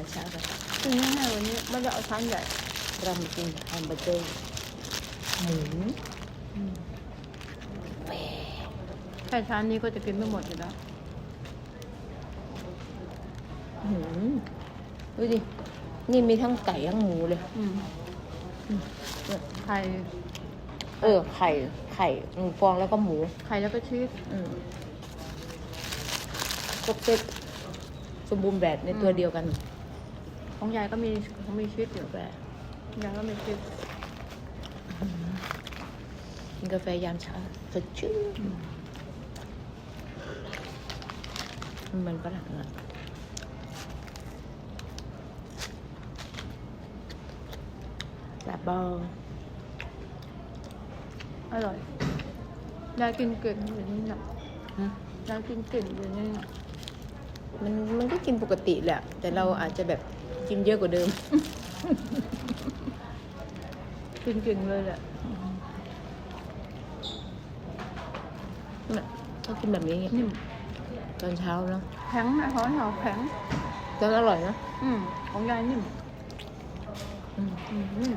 ารเช้ากันกินง่ายๆวันนี้ไม่ได้เอาชั้นใหญ่เรามากินแฮมเบอร์เกอร์หมูแค่ชั้นนี้ก็จะกินไม่หมดอยู่แล้วหืมดูดิ นี่มีทั้งไก่ทั้งหมูเลย อืมเนี่ยไข่ เออ ไข่ ไข่หนึ่งฟองแล้วก็หมู ไข่แล้วก็ชีสอืมครบเซ็ตสมบูรณ์แบบในตัวเดียวกัน ของยายก็มีของมีชีสอยู่แต่ยายก็มีชีสกินกาแฟยามเช้าสดชื่นมันฝรั่งอะลาบองอร่อยยายกินเก่งอยู่นี่นะฮะยายกินเก่งอยู่นี่นะมันมันก็กินปกติแหละ แต่เราอาจจะแบบ กินเยอะกว่าเดิม กินเก่งเลยแหละน่ะก็กินแบบนี้ไงนิ่มตอนเช้าเนาะแข็งนะท้อนเหรอแข็งตอนอร่อยเนาะอืมของยายนิ่มอืมอืมนิ่ม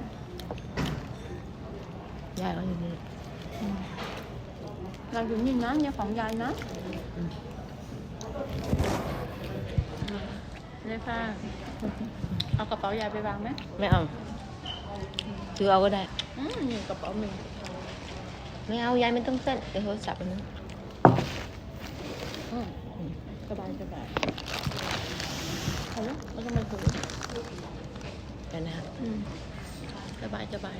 ยายก็อยู่นี่อืมยายอยู่นี่นะเนี่ยของยายนะ อืมนี่ค่ะเอากระเป๋ายายไปวางไหมไม่เอาถือเอาก็ได้อืมนี่กระเป๋ามีไม่เอายายไม่ต้องเส้นเดี๋ยวโทรศัพท์อันนั้นอืมอืมสบายสบายเอาละไม่ต้องมาถือเดี๋ยวนะครับอืมสบายสบาย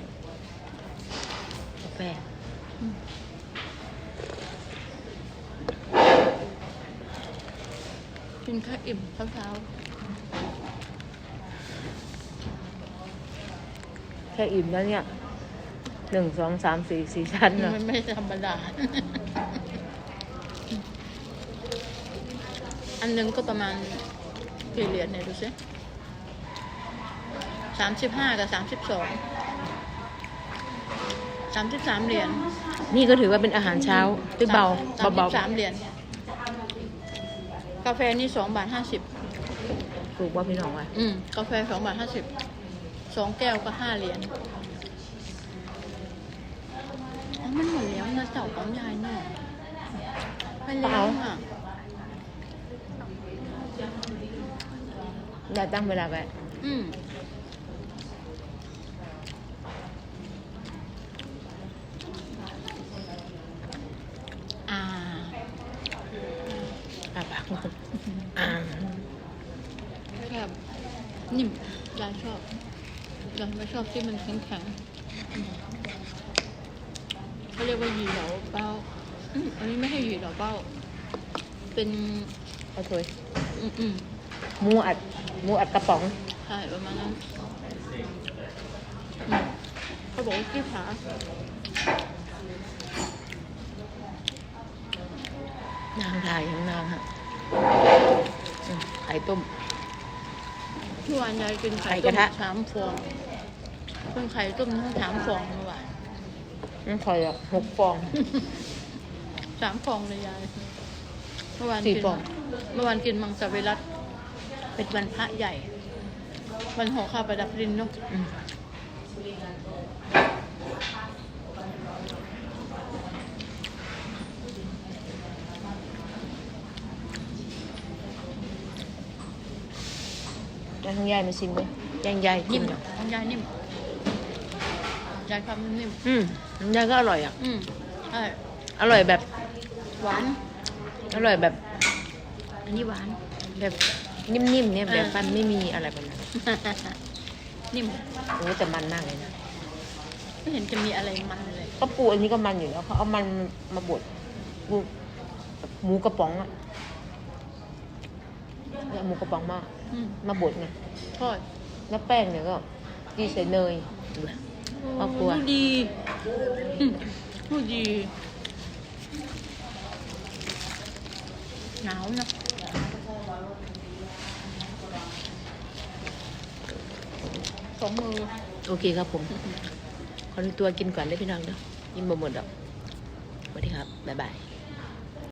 กาแฟอืมกินแค่อิ่มเช้าเช้า แค่อิ่มแล้วเนี่ยหนึ่งสองสามสี่สี่ชั้นๆเนาะมันไม่ธรรมดา อันหนึงก็ประมาณกี่เหรียญเนี่ยดูสิสามสิบห้ากับสามสิบสองสามสิบสามเหรียญนี่ก็ถือว่าเป็นอาหารเช้าที่เบาสามเบาสิบสามเหรียญกาแฟนี่สองบาทห้าสิบๆถูกว่าพี่น้องว่าอืมกาแฟสองบาทห้าสิบ สองแก้วก็ห้าเหรียญอ๋อมันหมดแล้วนะเจ้าของยายเนี่ยไปแล้วอะยายตั้งเวลาไว้อืมอ่าอะปากอ่าแคบนิ่มยายชอบ ยายไม่ชอบที่มันแข็งแข็งๆอืมเขาเรียกว่าหยีเหลาเป้าอืมอันนี้ไม่ให้หยีเหลาเป้า เป็นเอาถวยอืมอืมหมูอัดหมูอัดกระป๋อง ใช่ประมาณนั้นอืมเขาบอกว่าขี้ขานางถ่ายของนางฮะอืมไข่ต้ม ที่วานยายกินไข่ไข่กต้ระมทะสามฟองเพิ่งไข่ต้มทั้งสามฟองเมื่อวานนั่นคอยอะหกฟองสามฟองเลยยายเมื่อวานสี่กินฟองเมื่อวานกินมังสวิรัตเป็นวันพระใหญ่ วันหอข้าวประดับดินเนาะ อืมแล้วทั้งยายมาชิมไหมยายยายกินิ่นมเหรอของยายนิ่มยายทำนิ่มอืมน้ำยายก็อร่อยอะ อืมใช่อร่อยแบบ หวาน อร่อยแบบ อันนี้หวาน แบบนิ่มๆเนี่ยเออแบบฟันไม่มีอะไรแบบนั้นนิ่มโอ้แต่มันมากเลยนะไม่เห็นจะมีอะไรมันเลยก็ปูอันนี้ก็มันอยู่แล้วเขาเอามันมาบดปูหมูกระป๋องอะ เนี่ยหมูกระป๋องมากอืมมาบดไงทอดแล้วแป้งเนี่ยก็ดีใส่เนยดูนะครอบครัว พูดดีอืมพูดดี หนาวนะสองมือ โอเคครับผม ขอดูตัวกินก่อนได้พี่น้องเด้อกินบ่หมดดอกสวัสดีครับ บ๊ายบาย